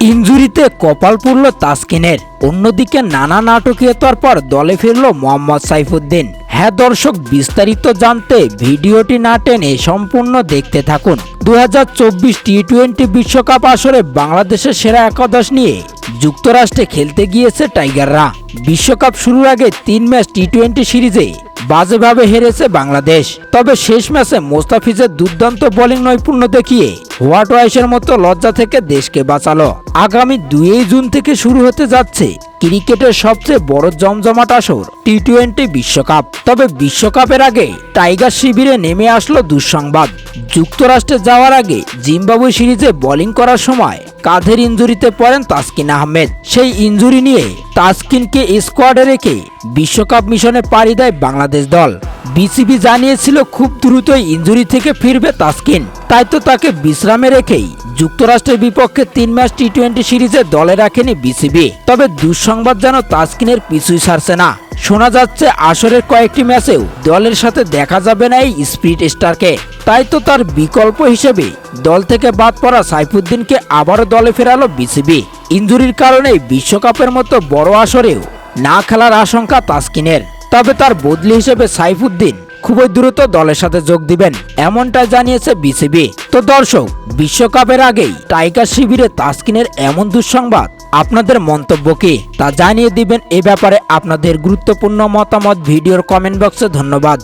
ইঞ্জুরিতে কপাল পুরল তাসকিনের। অন্যদিকে নানা নাটকীয়তার পর দলে ফিরল মোহাম্মদ সাইফুদ্দিন। হ্যাঁ দর্শক, বিস্তারিত জানতে ভিডিওটি না টেনে সম্পূর্ণ দেখতে থাকুন। দু টি টোয়েন্টি বিশ্বকাপ আসরে বাংলাদেশের সেরা একাদশ নিয়ে যুক্তরাষ্ট্রে খেলতে গিয়েছে টাইগাররা। বিশ্বকাপ শুরুর আগে তিন ম্যাচ টি টোয়েন্টি সিরিজে বাজেভাবে হেরেছে বাংলাদেশ। তবে শেষ ম্যাচে মোস্তাফিজের দুর্দান্ত বোলিং নৈপুণ্য দেখিয়ে হোয়াট ওয়াইসের মতো লজ্জা থেকে দেশকে বাঁচালো। আগামী দুই জুন থেকে শুরু হতে যাচ্ছে ক্রিকেটের সবচেয়ে বড় জমজমাট আসর টি টোয়েন্টি বিশ্বকাপ। তবে বিশ্বকাপের আগে টাইগার শিবিরে নেমে আসলো দুঃসংবাদ। যুক্তরাষ্ট্রে যাওয়ার আগে জিম্বাবুয়ে সিরিজে বোলিং করার সময় কাঁধের ইঞ্জুরিতে পড়েন তাসকিন আহমেদ। সেই ইঞ্জুরি নিয়ে তাসকিনকে স্কোয়াডে রেখে বিশ্বকাপ মিশনে পাড়ি দেয় বাংলাদেশ দল। বিসিবি জানিয়েছিল খুব দ্রুতই ইঞ্জুরি থেকে ফিরবে তাসকিন। তাই তো তাকে বিশ্রামে রেখেই যুক্তরাষ্ট্রের বিপক্ষে তিন ম্যাচ টি টোয়েন্টি সিরিজে দলে রাখেনি বিসিবি। তবে দুঃসংবাদ যেন তাসকিনের পিছুই ছাড়ছে না। শোনা যাচ্ছে আসরের কয়েকটি ম্যাচেও দলের সাথে দেখা যাবে না এই স্পিড স্টারকে। তাই তো তার বিকল্প হিসেবে দল থেকে বাদ পড়া সাইফুদ্দিনকে আবারও দলে ফেরালো বিসিবি। ইঞ্জুরির কারণে বিশ্বকাপের মতো বড় আসরেও না খেলার আশঙ্কা তাসকিনের। তবে তার বদলি হিসেবে সাইফুদ্দিন খুবই দ্রুত দলের সাথে যোগ দিবেন এমনটা জানিয়েছে বিসিবি। তো দর্শক, বিশ্বকাপের আগেই টাইগার শিবিরে তাসকিনের এমন দুঃসংবাদ, আপনাদের মন্তব্য কি? তা জানিয়ে দিবেন এ ব্যাপারে আপনাদের গুরুত্বপূর্ণ মতামত ভিডিওর কমেন্ট বক্সে, ধন্যবাদ।